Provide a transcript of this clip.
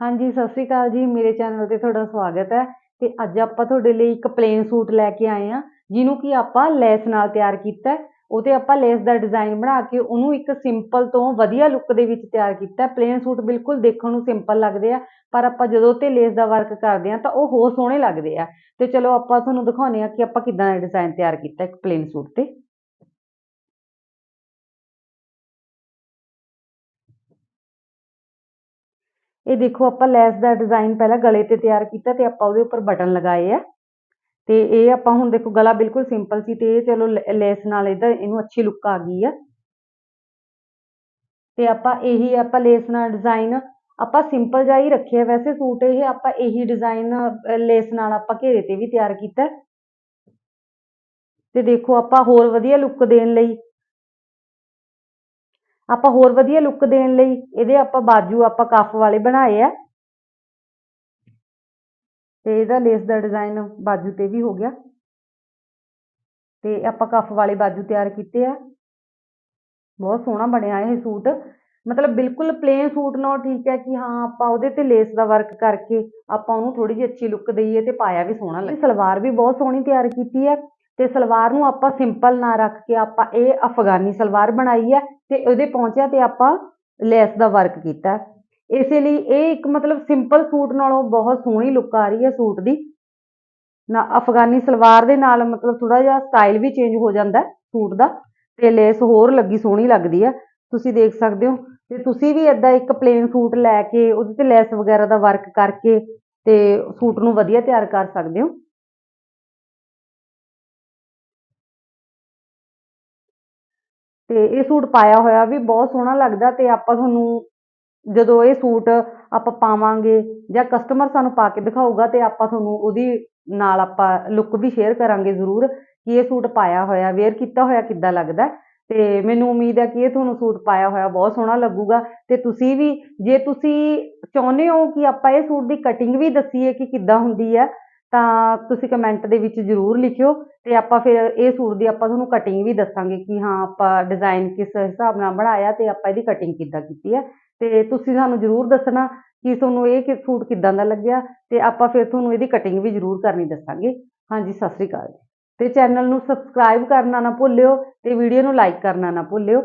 ਹਾਂਜੀ, ਸਤਿ ਸ਼੍ਰੀ ਅਕਾਲ ਜੀ। ਮੇਰੇ ਚੈਨਲ ਤੇ ਤੁਹਾਡਾ ਸਵਾਗਤ ਹੈ ਤੇ ਅੱਜ ਆਪਾਂ ਤੁਹਾਡੇ ਲਈ ਇੱਕ ਪਲੇਨ ਸੂਟ ਲੈ ਕੇ ਆਏ ਆ ਜਿਹਨੂੰ ਕਿ ਆਪਾਂ ਲੈਸ ਨਾਲ ਤਿਆਰ ਕੀਤਾ ਉਹ ਤੇ ਆਪਾਂ ਲੈਸ ਦਾ ਡਿਜ਼ਾਈਨ ਬਣਾ ਕੇ ਉਹਨੂੰ ਇੱਕ ਸਿੰਪਲ ਤੋਂ ਵਧੀਆ ਲੁੱਕ ਦੇ ਵਿੱਚ ਤਿਆਰ ਕੀਤਾ ਪਲੇਨ ਸੂਟ ਬਿਲਕੁਲ ਦੇਖਣ ਨੂੰ ਸਿੰਪਲ ਲੱਗਦੇ ਆ, ਪਰ ਆਪਾਂ ਜਦੋਂ ਤੇ ਲੇਸ ਦਾ ਵਰਕ ਕਰਦੇ ਆ ਤਾਂ ਉਹ ਹੋਰ ਸੋਹਣੇ ਲੱਗਦੇ ਆ। ਤੇ ਚਲੋ ਆਪਾਂ ਤੁਹਾਨੂੰ ਦਿਖਾਉਂਦੇ ਆ ਕਿ ਆਪਾਂ ਕਿੱਦਾਂ ਦਾ ਡਿਜ਼ਾਈਨ ਤਿਆਰ ਕੀਤਾ ਇੱਕ ਪਲੇਨ ਸੂਟ ਤੇ। ਇਹ ਦੇਖੋ, ਆਪਾਂ ਲੈਸ ਦਾ ਡਿਜ਼ਾਈਨ ਪਹਿਲਾਂ ਗਲੇ ਤੇ ਤਿਆਰ ਕੀਤਾ ਤੇ ਆਪਾਂ ਉਹਦੇ ਉੱਪਰ ਬਟਨ ਲਗਾਏ ਆ। ਤੇ ਇਹ ਆਪਾਂ ਹੁਣ ਦੇਖੋ, ਗਲਾ ਬਿਲਕੁਲ ਸਿੰਪਲ ਸੀ ਤੇ ਇਹ ਚਲੋ ਲੈ- ਲੈਸ ਨਾਲ ਇਹਦਾ, ਇਹਨੂੰ ਅੱਛੀ ਲੁੱਕ ਆ ਗਈ ਆ। ਤੇ ਆਪਾਂ ਇਹੀ, ਆਪਾਂ ਲੇਸ ਨਾਲ ਡਿਜ਼ਾਈਨ ਆਪਾਂ ਸਿੰਪਲ ਜਿਹਾ ਹੀ ਰੱਖਿਆ। ਵੈਸੇ ਸੂਟ ਇਹ, ਆਪਾਂ ਇਹੀ ਡਿਜ਼ਾਈਨ ਲੈਸ ਨਾਲ ਆਪਾਂ ਘੇਰੇ ਤੇ ਵੀ ਤਿਆਰ ਕੀਤਾ। ਤੇ ਦੇਖੋ, ਆਪਾਂ ਹੋਰ ਵਧੀਆ ਲੁੱਕ ਦੇਣ ਲਈ ਆਪਾਂ ਹੋਰ ਵਧੀਆ ਲੁੱਕ ਦੇਣ ਲਈ ਇਹਦੇ ਆਪਾਂ ਬਾਜੂ ਆਪਾਂ ਕਫ ਵਾਲੇ ਬਣਾਏ ਆ। ਤੇ ਇਹਦਾ ਲੇਸ ਦਾ ਡਿਜ਼ਾਈਨ ਬਾਜੂ ਤੇ ਵੀ ਹੋ ਗਿਆ। ਤੇ ਆਪਾਂ ਕਫ ਵਾਲੇ ਬਾਜੂ ਤਿਆਰ ਕੀਤੇ ਆ। ਬਹੁਤ ਸੋਹਣਾ ਬਣਿਆ ਇਹ ਸੂਟ। ਮਤਲਬ ਬਿਲਕੁਲ ਪਲੇਨ ਸੂਟ ਨਾਲ ਠੀਕ ਹੈ ਕਿ ਹਾਂ ਆਪਾਂ ਉਹਦੇ ਤੇ ਲੇਸ ਦਾ ਵਰਕ ਕਰਕੇ ਆਪਾਂ ਉਹਨੂੰ ਥੋੜੀ ਜਿਹੀ ਅੱਛੀ ਲੁੱਕ ਦਈਏ ਤੇ ਪਾਇਆ ਵੀ ਸੋਹਣਾ ਲੱਗੇ। ਸਲਵਾਰ ਵੀ ਬਹੁਤ ਸੋਹਣੀ ਤਿਆਰ ਕੀਤੀ ਹੈ ਤੇ ਸਲਵਾਰ ਨੂੰ ਆਪਾਂ ਸਿੰਪਲ ਨਾ ਰੱਖ ਕੇ ਆਪਾਂ ਇਹ ਅਫਗਾਨੀ ਸਲਵਾਰ ਬਣਾਈ ਹੈ ਤੇ ਉਹਦੇ ਪਹੁੰਚਿਆ ਤੇ ਆਪਾਂ ਲੈਸ ਦਾ ਵਰਕ ਕੀਤਾ ਇਸੇ ਲਈ ਇਹ ਇੱਕ ਮਤਲਬ ਸਿੰਪਲ ਸੂਟ ਨਾਲੋਂ ਬਹੁਤ ਸੋਹਣੀ ਲੁੱਕ ਆ ਰਹੀ ਹੈ ਸੂਟ ਦੀ। ਨਾ ਅਫਗਾਨੀ ਸਲਵਾਰ ਦੇ ਨਾਲ ਮਤਲਬ ਥੋੜਾ ਜਿਹਾ ਸਟਾਈਲ ਵੀ ਚੇਂਜ ਹੋ ਜਾਂਦਾ ਸੂਟ ਦਾ ਤੇ ਲੈਸ ਹੋਰ ਲੱਗੀ, ਸੋਹਣੀ ਲੱਗਦੀ ਹੈ। ਤੁਸੀਂ ਦੇਖ ਸਕਦੇ ਹੋ ਤੇ ਤੁਸੀਂ ਵੀ ਏਦਾਂ ਇੱਕ ਪਲੇਨ ਸੂਟ ਲੈ ਕੇ ਉਹਦੇ ਤੇ ਲੈਸ ਵਗੈਰਾ ਦਾ ਵਰਕ ਕਰਕੇ ਤੇ ਸੂਟ ਨੂੰ ਵਧੀਆ ਤਿਆਰ ਕਰ ਸਕਦੇ ਹੋ। ਤੇ ਇਹ ਸੂਟ ਪਾਇਆ ਹੋਇਆ ਵੀ ਬਹੁਤ ਸੋਹਣਾ ਲੱਗਦਾ ਤੇ ਆਪਾਂ ਤੁਹਾਨੂੰ ਜਦੋਂ ਇਹ ਸੂਟ ਆਪਾਂ ਪਾਵਾਂਗੇ ਜਾਂ ਕਸਟਮਰ ਸਾਨੂੰ ਪਾ ਕੇ ਦਿਖਾਊਗਾ ਤੇ ਆਪਾਂ ਤੁਹਾਨੂੰ ਉਹਦੀ ਨਾਲ ਆਪਾਂ ਲੁੱਕ ਵੀ ਸ਼ੇਅਰ ਕਰਾਂਗੇ ਜ਼ਰੂਰ ਕਿ ਇਹ ਸੂਟ ਪਾਇਆ ਹੋਇਆ ਵੇਅਰ ਕੀਤਾ ਹੋਇਆ ਕਿੱਦਾਂ ਲੱਗਦਾ ਤੇ ਮੈਨੂੰ ਉਮੀਦ ਹੈ ਕਿ ਇਹ ਤੁਹਾਨੂੰ ਸੂਟ ਪਾਇਆ ਹੋਇਆ ਬਹੁਤ ਸੋਹਣਾ ਲੱਗੂਗਾ ਤੇ ਤੁਸੀਂ ਵੀ, ਜੇ ਤੁਸੀਂ ਚਾਹੁੰਦੇ ਹੋ ਕਿ ਆਪਾਂ ਇਹ ਸੂਟ ਦੀ ਕਟਿੰਗ ਵੀ ਦੱਸੀਏ ਕਿ ਕਿੱਦਾਂ ਹੁੰਦੀ ਹੈ ਤਾਂ ਤੁਸੀਂ ਕਮੈਂਟ ਦੇ ਵਿੱਚ ਜ਼ਰੂਰ ਲਿਖਿਓ ਤੇ ਆਪਾਂ ਫਿਰ ਇਹ ਸੂਟ ਦੀ ਆਪਾਂ ਤੁਹਾਨੂੰ ਕਟਿੰਗ ਵੀ ਦੱਸਾਂਗੇ ਕਿ ਹਾਂ ਆਪਾਂ ਡਿਜ਼ਾਈਨ ਕਿਸ ਹਿਸਾਬ ਨਾਲ ਬਣਾਇਆ ਤੇ ਆਪਾਂ ਇਹਦੀ ਕਟਿੰਗ ਕਿੱਦਾਂ ਕੀਤੀ ਹੈ। ਤੇ ਤੁਸੀਂ ਸਾਨੂੰ ਜ਼ਰੂਰ ਦੱਸਣਾ ਕਿ ਤੁਹਾਨੂੰ ਇਹ ਕਿ ਸੂਟ ਕਿੱਦਾਂ ਦਾ ਲੱਗਿਆ ਤੇ ਆਪਾਂ ਫਿਰ ਤੁਹਾਨੂੰ ਇਹਦੀ ਕਟਿੰਗ ਵੀ ਜ਼ਰੂਰ ਕਰਨੀ ਦੱਸਾਂਗੇ। ਹਾਂਜੀ, ਸਤਿ ਸ੍ਰੀ ਅਕਾਲ ਜੀ। ਤੇ ਚੈਨਲ ਨੂੰ ਸਬਸਕ੍ਰਾਈਬ ਕਰਨਾ ਨਾ ਭੁੱਲਿਓ ਤੇ ਵੀਡੀਓ ਨੂੰ ਲਾਈਕ ਕਰਨਾ ਨਾ ਭੁੱਲਿਓ।